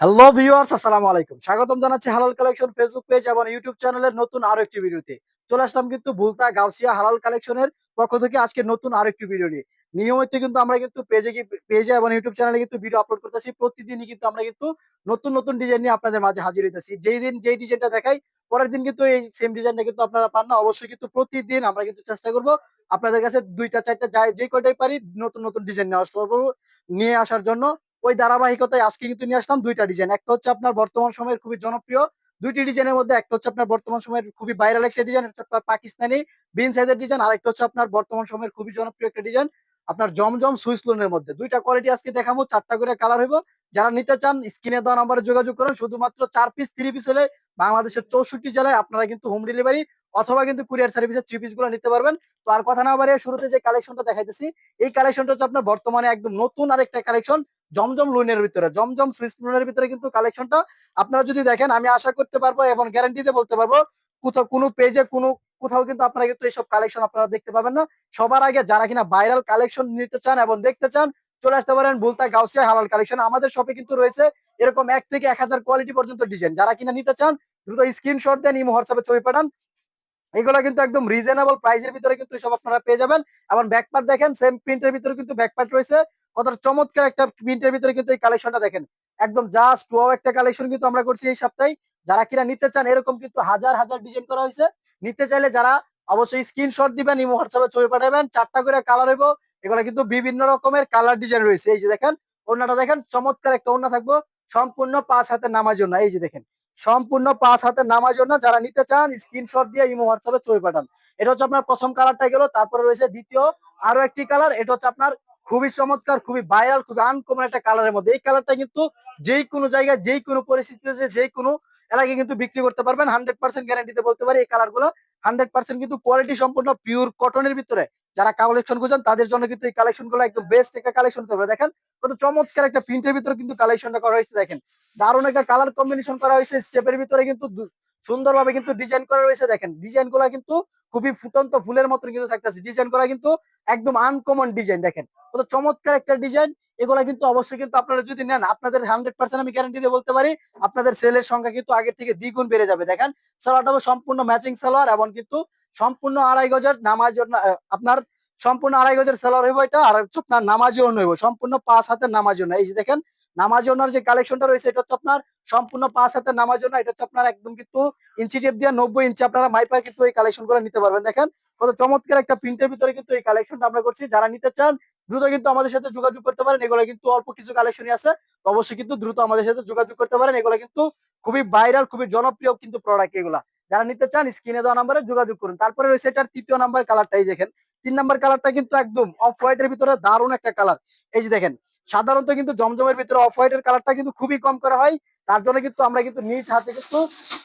Hello viewers আসসালামু আলাইকুম। স্বাগতম জানাচ্ছি হালাল কালেকশন ফেসবুক পেজ এবং ইউটিউব চ্যানেলের নতুন আরও একটি ভিডিওতে। চলে আসলাম কিন্তু বুলতা গাউসিয়া হালাল কালেকশনের পক্ষ থেকে আজকে নতুন আরও একটি ভিডিও নিয়ে। নিয়মিত কিন্তু আমরা কিন্তু পেজে পেজে এবং ইউটিউব চ্যানেলে কিন্তু ভিডিও আপলোড করতেছি। প্রতিদিনই কিন্তু আমরা কিন্তু নতুন নতুন ডিজাইন নিয়ে আপনাদের মাঝে হাজির হইতেছি। যেই দিন যেই ডিজাইনটা দেখাই, পরের দিন কিন্তু এই সেম ডিজাইনটা কিন্তু আপনারা পান না। অবশ্যই কিন্তু প্রতিদিন আমরা কিন্তু চেষ্টা করব আপনাদের কাছে দুইটা, চারটা, যাই যে কয়টাই পারি নতুন নতুন ডিজাইন নিয়ে আসব নিয়ে আসার জন্য। ওই ধারাবাহিকতায় আজকে কিন্তু নিয়ে আসলাম দুইটা ডিজাইন একটা হচ্ছে আপনার বর্তমান সময়ের খুবই জনপ্রিয়। দুইটি ডিজাইনের মধ্যে একটা হচ্ছে আপনার বর্তমান সময়ের খুবই ভাইরাল একটা ডিজাইন হচ্ছে আপনার পাকিস্তানি বিন সাইজের ডিজাইন আর একটা হচ্ছে আপনার বর্তমান সময়ের খুবই জনপ্রিয় একটা ডিজাইন আপনার জমজম সুইস লোনের মধ্যে। দুইটা কোয়ালিটি আজকে দেখাবো, চারটা করে কালার হইব। যারা নিতে চান, স্ক্রিনে দেওয়া নাম্বারে যোগাযোগ করুন। শুধুমাত্র চার পিস থ্রি পিস হলে বাংলাদেশের চৌষট্টি জেলায় আপনারা কিন্তু হোম ডেলিভারি অথবা কিন্তু কুরিয়ার সার্ভিসের থ্রি পিসগুলো নিতে পারবেন। তো আর কথা না বাড়িয়ে শুরুতে যে কালেকশনটা দেখাইতেছি, এই কালেকশনটা হচ্ছে আপনার বর্তমানে একদম নতুন আরেকটা কালেকশন জমজম লোনের ভিতরে, জমজম সুইস লোনের ভিতরে কিন্তু কালেকশনটা আপনারা যদি দেখেন, আমি আশা করতে পারব এবং গ্যারান্টিতে বলতে পারব, কোথাও কোনো পেজে কোনো, কোথাও কিন্তু আপনারা কিন্তু এইসব কালেকশন আপনারা দেখতে পাবেন না। সবার আগে যারা কিনা ভাইরাল কালেকশন নিতে চান এবং দেখতে চান, চলে আসতে পারেন বুলতা গাউসিয়া হালাল কালেকশন আমাদের শপে কিন্তু রয়েছে এরকম এক থেকে এক হাজার কোয়ালিটি পর্যন্ত ডিজাইন যারা কিনা নিতে চান, দ্রুত স্ক্রিনশট দেন, ইমো, হোয়াটসঅ্যাপে ছবি পাঠান। এগুলো কিন্তু একদম রিজনেবল প্রাইসের ভিতরে কিন্তু সব আপনারা পেয়ে যাবেন। এবং ব্যাকপার্ট দেখেন সেম প্রিন্টের ভিতরে কিন্তু ব্যাকপার্ট রয়েছে। কতটা চমৎকার একটা প্রিন্টের ভিতরে কিন্তু এই কালেকশনটা দেখেন। একদম জাস্ট ওয়াও একটা কালেকশন কিন্তু আমরা করছি এই সপ্তাহে। যারা কিনা নিতে চান, এরকম কিন্তু হাজার হাজার ডিজাইন করা হয়েছে। নিতে চাইলে যারা অবশ্যই স্ক্রিনশট দিবেন, ইমো, হোয়াটসঅ্যাপে ছবি পাঠাবেন, চারটা করে কালার হইব। এগুলো কিন্তু বিভিন্ন রকমের কালার ডিজাইন রয়েছে। এই যে দেখেন, ওড়নাটা দেখেন, চমৎকার একটা ওড়না থাকব। সম্পূর্ণ পাঁচ হাতে নামার জন্য এই যে দেখেন, সম্পূর্ণ পাঁচ হাতে নামার জন্য যারা নিতে চান স্ক্রিনশট দিয়ে ইমো, হোয়াটসঅ্যাপে ছবি পাঠান। এটা হচ্ছে আপনার প্রথম কালারটা গেল, তারপরে রয়েছে দ্বিতীয়, আরও একটি কালার এটা হচ্ছে আপনার খুবই চমৎকার, খুবই ভাইরাল খুবই আনকমন একটা কালারের মধ্যে। এই কালারটা কিন্তু যে কোনো জায়গায় যে কোনো পরিস্থিতিতে যে কোনো এলাকায় কিন্তু বিক্রি করতে পারবেন। হান্ড্রেড পার্সেন্ট গ্যারান্টিতে বলতে পারি, এই কালারগুলো হান্ড্রেড পার্সেন্ট কিন্তু কোয়ালিটি সম্পূর্ণ পিওর কটনের ভিতরে। যারা কালেকশন খুঁজেন, তাদের জন্য কিন্তু এই কালেকশনগুলো একদম বেস্ট একটা কালেকশন করবে। দেখেন, কত চমৎকার একটা প্রিন্টের ভিতরে কিন্তু কালেকশনটা করা হয়েছে, দেখেন। দারুণ একটা কালার কম্বিনেশন করা হয়েছে স্টেপের ভিতরে কিন্তু সুন্দরভাবে কিন্তু ডিজাইন করা রয়েছে, দেখেন। ডিজাইনগুলা কিন্তু খুবই ফুটন্ত ফুলের মতন কিন্তু থাকতেছে। ডিজাইন করা কিন্তু একদম আনকমন ডিজাইন দেখেন। কত চমৎকার একটা ডিজাইন এগুলা কিন্তু অবশ্যই কিন্তু আপনারা যদি নেন, আপনাদের হান্ড্রেড পার্সেন্ট আমি গ্যারান্টি দিয়ে বলতে পারি, আপনাদের সেলের সংখ্যা কিন্তু আগের থেকে দ্বিগুণ বেড়ে যাবে, দেখেন। সালোয়ারটা সম্পূর্ণ ম্যাচিং সালোয়ার এবং কিন্তু সম্পূর্ণ আড়াই গজের নামাজ আপনার সম্পূর্ণ আড়াই গজের সালোয়ার হইব এটা, আর হচ্ছে আপনার নামাজি অন্য হইব, সম্পূর্ণ পাঁচ হাতের নামাজ জন্য এই যে দেখেন নামাজ ওনার যে কালেকশনটা রয়েছে, এটা হচ্ছে আপনার সম্পূর্ণ পাঁচ হাতের নামাজ জন্য এটা হচ্ছে আপনার একদম কিন্তু ইঞ্চি টেপ দিয়ে নব্বই ইঞ্চি আপনারা মাইপায় কিন্তু এই কালেকশনগুলো নিতে পারবেন। দেখেন, কত চমৎকার একটা প্রিন্টের ভিতরে কিন্তু এই কালেকশনটা আমরা করছি। যারা নিতে চান, দ্রুত কিন্তু আমাদের সাথে যোগাযোগ করতে পারেন। এগুলো কিন্তু অল্প কিছু কালেকশনই আছে অবশ্যই কিন্তু দ্রুত আমাদের সাথে যোগাযোগ করতে পারেন। এগুলো কিন্তু খুবই ভাইরাল খুবই জনপ্রিয় কিন্তু প্রোডাক্ট এগুলা। যারা নিতে চান, স্ক্রিনে দেওয়া নাম্বারে যোগাযোগ করুন। তারপরে রয়েছে এটার তৃতীয় নাম্বার কালারটাই দেখেন। তিন নাম্বার কালারটা কিন্তু একদম অফ হোয়াইট এর ভিতরে দারুণ একটা কালার এই যে দেখেন, সাধারণত কিন্তু জমজমের ভিতরে অফ হোয়াইট এর কালারটা কিন্তু খুবই কম করা হয়। তার জন্য কিন্তু আমরা কিন্তু নিজ হাতে কিন্তু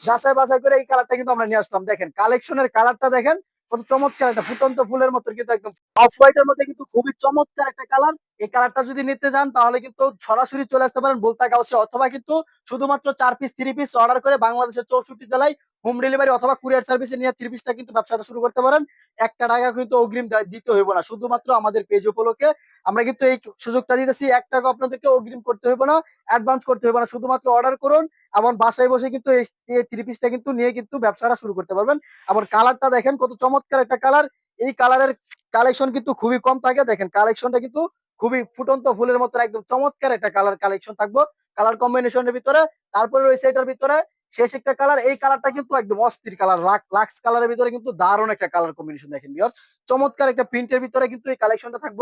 যাচাই বাছাই করে এই কালারটা কিন্তু আমরা নিয়ে আসলাম। দেখেন কালেকশনের কালারটা দেখেন, কত চমৎকার একটা ফুটন্ত ফুলের মতো কিন্তু একদম অফ হোয়াইট এর মধ্যে কিন্তু খুবই চমৎকার একটা কালার এই কালারটা যদি নিতে চান, তাহলে কিন্তু সরাসরি চলে আসতে পারেন বলতা গাউসে, অথবা কিন্তু শুধুমাত্র চার পিস থ্রি পিস অর্ডার করে বাংলাদেশের চৌষট্টি জেলায় হোম ডেলিভারি অথবা কুরিয়ার সার্ভিসে নিয়ে থ্রি পিসটা কিন্তু ব্যবসাটা শুরু করতে পারেন। একটা টাকা কিন্তু অগ্রিম দিতে হইব না, শুধুমাত্র আমাদের পেজ উপলক্ষে আমরা কিন্তু এই সুযোগটা দিতেছি। এক টাকা আপনাদেরকে অগ্রিম করতে হইব না অ্যাডভান্স করতে হইব না, শুধুমাত্র অর্ডার করুন এবং বাসায় বসে কিন্তু এই থ্রি পিসটা কিন্তু নিয়ে কিন্তু ব্যবসাটা শুরু করতে পারবেন। আবার কালারটা দেখেন কত চমৎকার একটা কালার এই কালারের কালেকশন কিন্তু খুবই কম থাকে। দেখেন কালেকশনটা কিন্তু খুবই ফুটন্ত ফুলের মতো একদম চমৎকার একটা কালার কালেকশন থাকব। কালার কম্বিনেশনের ভিতরে, তারপরে রয়েছে এটার ভিতরে শেষ একটা কালার এই কালারটা কিন্তু একদম অস্থির কালার লাক্স কালারের ভিতরে কিন্তু দারুণ একটা কালার কম্বিনেশন দেখেন বিয়ার্স চমৎকার একটা প্রিন্টের ভিতরে কিন্তু এই কালেকশনটা থাকব।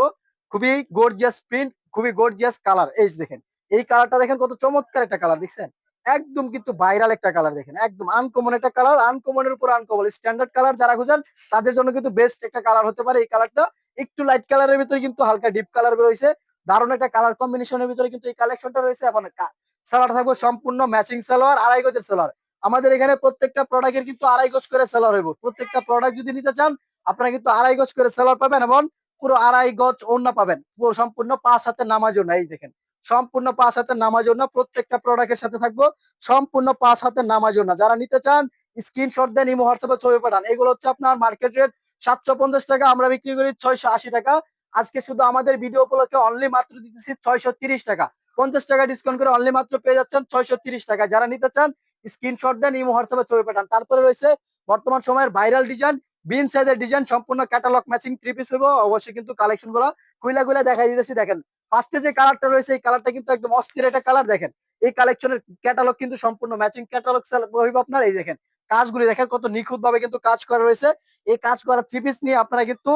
খুবই গর্জিয়াস প্রিন্ট খুবই গর্জিয়াস কালার এই দেখেন, এই কালারটা দেখেন কত চমৎকার একটা কালার দেখছেন? একদম কিন্তু ভাইরাল একটা কালার দেখেন, একদম আনকমন একটা কালার আনকমনের উপর আনকমন স্ট্যান্ডার্ড কালার যারা খুঁজেন, তাদের জন্য কিন্তু বেস্ট একটা কালার হতে পারে এই কালারটা একটু লাইট কালারের ভিতরে কিন্তু হালকা ডিপ কালার রয়েছে। দারুণ একটা কালার কম্বিনেশনের ভিতরে কিন্তু এই কালেকশনটা রয়েছে। এবং সালোয়ার থাকবে সম্পূর্ণ ম্যাচিং সালোয়ার আড়াই গজের সালোয়ার আমাদের এখানে প্রত্যেকটা প্রোডাক্টের কিন্তু আড়াই গজ করে সেলার হইব। প্রত্যেকটা প্রোডাক্ট যদি নিতে চান, আপনারা কিন্তু আড়াই গজ করে সেলার পাবেন এবং পুরো আড়াই গজ ওড়না পাবেন। পুরো সম্পূর্ণ পাঁচ হাতের নামাজ ওড়না, এই দেখেন। সম্পূর্ণ পাঁচ হাতের নামাজ ওড়না, প্রত্যেকটা প্রোডাক্টের সাথে থাকব। সম্পূর্ণ পাঁচ হাতের নামাজ ওড়না। যারা নিতে চান স্ক্রিনশট দেন, ইমো হোয়াটসঅ্যাপে ছবি পাঠান। এগুলো হচ্ছে আপনার মার্কেট রেট সাতশো পঞ্চাশ টাকা, আমরা বিক্রি করি ছয়শো আশি টাকা। আজকে শুধু আমাদের ভিডিও উপলক্ষে অনলি মাত্র দিতেছি ছয়শো তিরিশ টাকা। পঞ্চাশ টাকা ডিসকাউন্ট করে অনলি মাত্র পেয়ে যাচ্ছেন ছয়শো তিরিশ টাকা। যারা নিতে চান স্ক্রিনশট দেন, ইমো হোয়াটসঅ্যাপে ছবি পাঠান। তারপরে রয়েছে বর্তমান সময়ের ভাইরাল ডিজাইন বিন সাইজের ডিজাইন সম্পূর্ণ ক্যাটালগ ম্যাচিং থ্রি পিস হইব। অবশ্যই কিন্তু কালেকশনগুলো কুইলা কুইলা দেখাই দিতেছি। দেখেন ফার্স্টে যে কালারটা রয়েছে, এই কালারটা কিন্তু একদম অস্থির একটা কালার দেখেন। এই কালেকশনের ক্যাটালগ কিন্তু সম্পূর্ণ ম্যাচিং ক্যাটালগ হইব আপনার, এই দেখেন। কাজগুলি দেখেন কত নিখুঁত ভাবে কিন্তু কাজ করা রয়েছে। এই কাজ করা থ্রি পিস নিয়ে আপনারা কিন্তু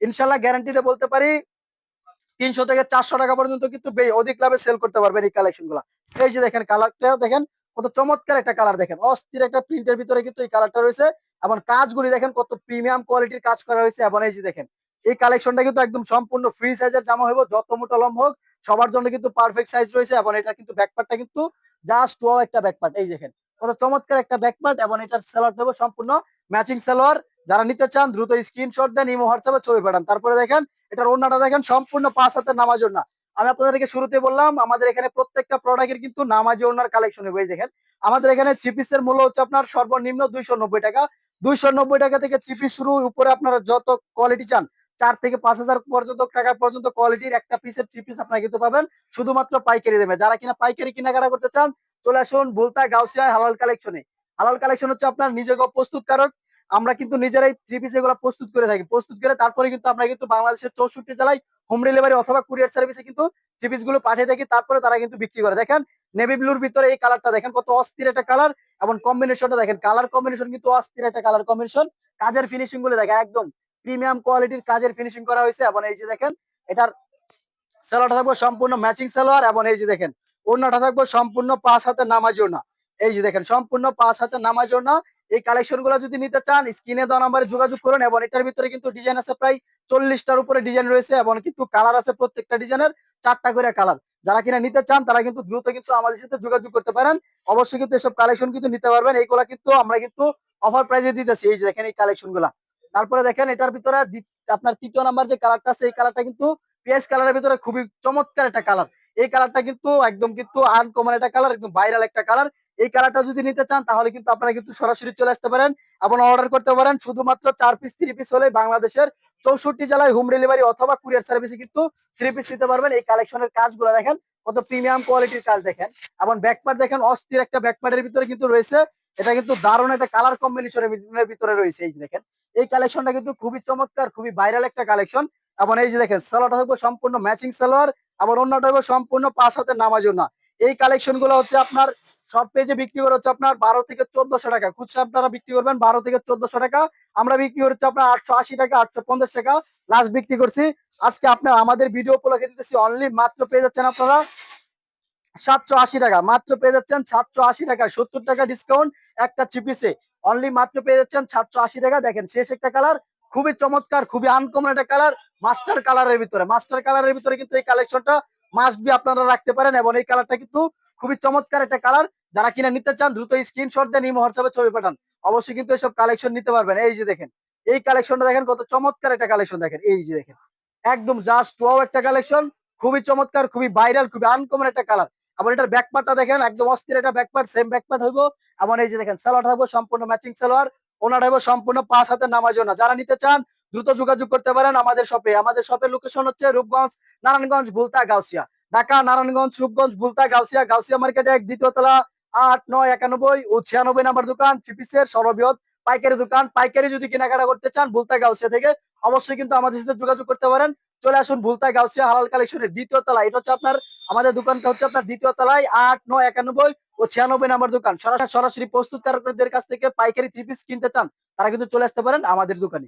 ইনশাল্লাহ গ্যারান্টিতে বলতে পারি তিনশো থেকে চারশো টাকা পর্যন্ত কিন্তু অধিক লাভে সেল করতে পারবেন এই কালেকশনগুলা। এই যে দেখেন কালারটাও দেখেন, কত চমৎকার একটা কালার দেখেন। অস্থির একটা প্রিন্টের ভিতরে কিন্তু এই কালারটা রয়েছে এবং কাজগুলি দেখেন কত প্রিমিয়াম কোয়ালিটির কাজ করা হয়েছে এবং এই যে দেখেন, এই কালেকশনটা কিন্তু একদম সম্পূর্ণ ফ্রি সাইজের জামা হইব, যত মোটা লম হোক, সবার জন্য কিন্তু পারফেক্ট সাইজ রয়েছে এবং এটা কিন্তু ব্যাকপার্টটা কিন্তু জাস্ট ও একটা ব্যাকপার্ট এই দেখেন কত চমৎকার একটা ব্যাকপার্ট এবং এটার সেলার দেবো সম্পূর্ণ ম্যাচিং সেলোয়ার যারা নিতে চান, দ্রুত স্ক্রিনশট দেন ইমো হোয়াটসঅ্যাপে ছবি পাঠান। তারপরে দেখেন, এটার ওড়নাটা দেখেন, সম্পূর্ণ পাঁচ হাতের নামাজ ওড়না। আমি আপনাদেরকে শুরুতে বললাম, আমাদের এখানে প্রত্যেকটা প্রোডাক্টের কিন্তু নামাজি ওড়নার কালেকশন এই দেখেন, আমাদের এখানে থ্রি পিসের মূল্য হচ্ছে আপনার সর্বনিম্ন দুইশো নব্বই টাকা। দুইশো নব্বই টাকা থেকে থ্রি পিস শুরু, উপরে আপনারা যত কোয়ালিটি চান, চার থেকে পাঁচ হাজার পর্যন্ত টাকা পর্যন্ত কোয়ালিটির একটা পিসের থ্রি পিস আপনারা কিন্তু পাবেন। শুধুমাত্র পাইকারি দেবে যারা কিনা পাইকারি কেনাকাটা করতে চান চলে আসুন ভুলতা গাউসিয়া হালাল কালেকশনে হালাল কালেকশন হচ্ছে আপনার নিজেকে প্রস্তুতকারক। আমরা কিন্তু নিজেরাই থ্রি পিস এগুলো প্রস্তুত করে থাকি। প্রস্তুত করে তারপরে কিন্তু আমরা কিন্তু বাংলাদেশের চৌষট্টি জেলায় হোম ডেলিভারি অথবা কুরিয়ার সার্ভিসে কিন্তু থ্রি পিসগুলো পাঠিয়ে থাকি। তারপরে তারা কিন্তু বিক্রি করে। দেখেন নেভি ব্লুর ভিতরে এই কালারটা দেখেন, কত অস্থির একটা কালার এবং কম্বিনেশনটা দেখেন। কালার কম্বিনেশন কিন্তু অস্থির একটা কালার কম্বিনেশন কাজের ফিনিশিংগুলো দেখেন, একদম প্রিমিয়াম কোয়ালিটির কাজের ফিনিশিং করা হয়েছে এবং এই যে দেখেন, এটার সালোয়ারটা থাকবে সম্পূর্ণ ম্যাচিং সালোয়ার এবং এই যে দেখেন ওড়নাটা থাকবে সম্পূর্ণ পাঁচ হাতে নামাজ না এই যে দেখেন, সম্পূর্ণ পাঁচ হাতে নামাজ না এই কালেকশনগুলো যদি নিতে চান স্ক্রিনে দেওয়া নাম্বারে যোগাযোগ করুন, এবং এটার ভিতরে কিন্তু ডিজাইন আছে প্রায় চল্লিশটার উপরে ডিজাইন রয়েছে, এবং কিন্তু কালার আছে প্রত্যেকটা ডিজাইনের চারটা করে কালার যারা কিনা নিতে চান, তারা কিন্তু দ্রুত কিন্তু আমাদের সাথে যোগাযোগ করতে পারেন। অবশ্যই কিন্তু এসব কালেকশন কিন্তু নিতে পারবেন। এইগুলা কিন্তু আমরা কিন্তু অফার প্রাইসে দিতেছি। এই যে দেখেন এই কালেকশনগুলা। তারপরে দেখেন এটার ভিতরে আপনার তৃতীয় নাম্বার যে কালারটা আছে, এই কালারটা কিন্তু পেঁয়াজ কালারের ভিতরে খুবই চমৎকার একটা কালার এই কালারটা কিন্তু একদম কিন্তু আনকমন একটা কালার একদম ভাইরাল একটা কালার এই কালারটা যদি নিতে চান, তাহলে কিন্তু আপনারা কিন্তু সরাসরি চলে আসতে পারেন। এবং অর্ডার করতে পারেন শুধুমাত্র চার পিস থ্রি পিস হলে বাংলাদেশের চৌষট্টি জেলায় হোম ডেলিভারি অথবা কুরিয়ার সার্ভিসে কিন্তু থ্রি পিস নিতে পারবেন। এই কালেকশনের কাজগুলো দেখেন, কত প্রিমিয়াম কোয়ালিটির কাজ দেখেন। এবং ব্যাকপার্ট দেখেন, অস্থির একটা ব্যাকপার্টের ভিতরে কিন্তু রয়েছে। এটা কিন্তু দারুণ একটা কালার কম্বিনেশনের ভিতরে রয়েছে। এই যে দেখেন, এই কালেকশনটা কিন্তু খুবই চমৎকার, খুবই ভাইরাল একটা কালেকশন এবং এই যে দেখেন সালোয়ারটা থাকবে সম্পূর্ণ ম্যাচিং সালোয়ার আবার অন্যটা থাকবে সম্পূর্ণ পাঁচ হাতের নামাজ না এই কালেকশনগুলো হচ্ছে আপনার, সব পেজে বিক্রি করে হচ্ছে আপনার বারো থেকে চোদ্দশো টাকা। খুচরা আপনারা বিক্রি করবেন বারো থেকে চোদ্দশো টাকা। আমরা বিক্রি করছি আপনার আটশো আশি টাকা, আটশো পঞ্চাশ টাকা। লাস্ট বিক্রি করছি। আজকে আপনার, আমাদের ভিডিও উপলক্ষে দিতেছি অনলি মাত্র পেয়ে যাচ্ছেন আপনারা সাতশো আশি টাকা। মাত্র পেয়ে যাচ্ছেন সাতশো আশি টাকা। সত্তর টাকা ডিসকাউন্ট একটা চিপিসে অনলি মাত্র পেয়ে যাচ্ছেন সাতশো আশি টাকা। দেখেন, শেষ একটা কালার খুবই চমৎকার, খুবই আনকমন একটা কালার মাস্টার কালারের ভিতরে। মাস্টার কালারের ভিতরে কিন্তু এই কালেকশনটা মাস্ট বি আপনারা রাখতে পারেন এবং এই কালারটা কিন্তু খুবই চমৎকার একটা কালার যারা কিনা নিতে চান, দ্রুত স্ক্রিনশট দেন ইমো হোয়াটসঅ্যাপে ছবি পাঠান। অবশ্যই কিন্তু এসব কালেকশন নিতে পারবেন। এই যে দেখেন, এই কালেকশনটা দেখেন কত চমৎকার একটা কালেকশন দেখেন। এই যে দেখেন, একদম জাস্ট ওয়াও একটা কালেকশন খুবই চমৎকার, খুবই ভাইরাল খুবই আনকমন একটা কালার আবার এটার ব্যাকপার্টটা দেখেন, একদম অস্থির একটা ব্যাকপার্ট সেম ব্যাকপার্ট হইব। এমন এই যে দেখেন সালোয়ার থাকব সম্পূর্ণ ম্যাচিং সালোয়ার ওনার হইব সম্পূর্ণ পাঁচ হাতের নামাজ না। যারা নিতে চান, দ্রুত যোগাযোগ করতে পারেন আমাদের শপে আমাদের শপের লোকেশন হচ্ছে রূপগঞ্জ, নারায়ণগঞ্জ বুলতা গাউসিয়া। ঢাকা, নারায়ণগঞ্জ, রূপগঞ্জ বুলতা গাউসিয়া গাউসিয়া মার্কেটে এক, দ্বিতীয় তলা আট, নয়, একানব্বই ও ছিয়ানব্বই নাম্বার দোকান, চিপিসের সর্ববৃহৎ পাইকারি দোকান। পাইকারি যদি কেনাকাটা করতে চান, ভুলতা, গাউসিয়া থেকে অবশ্যই কিন্তু আমাদের সাথে যোগাযোগ করতে পারেন। চলে আসুন ভুলতা, গাউসিয়া, হালাল কালেকশনের দ্বিতীয় তলায় এটা হচ্ছে আপনার আমাদের দোকানটা হচ্ছে আপনার দ্বিতীয় তলায় আট, নয়, একানব্বই ও ছিয়ানব্বই নাম্বার দোকান। সরাসরি সরাসরি প্রস্তুতকারকদের কাছ থেকে পাইকারি থ্রি পিস কিনতে চান, তারা কিন্তু চলে আসতে পারেন আমাদের দোকানে।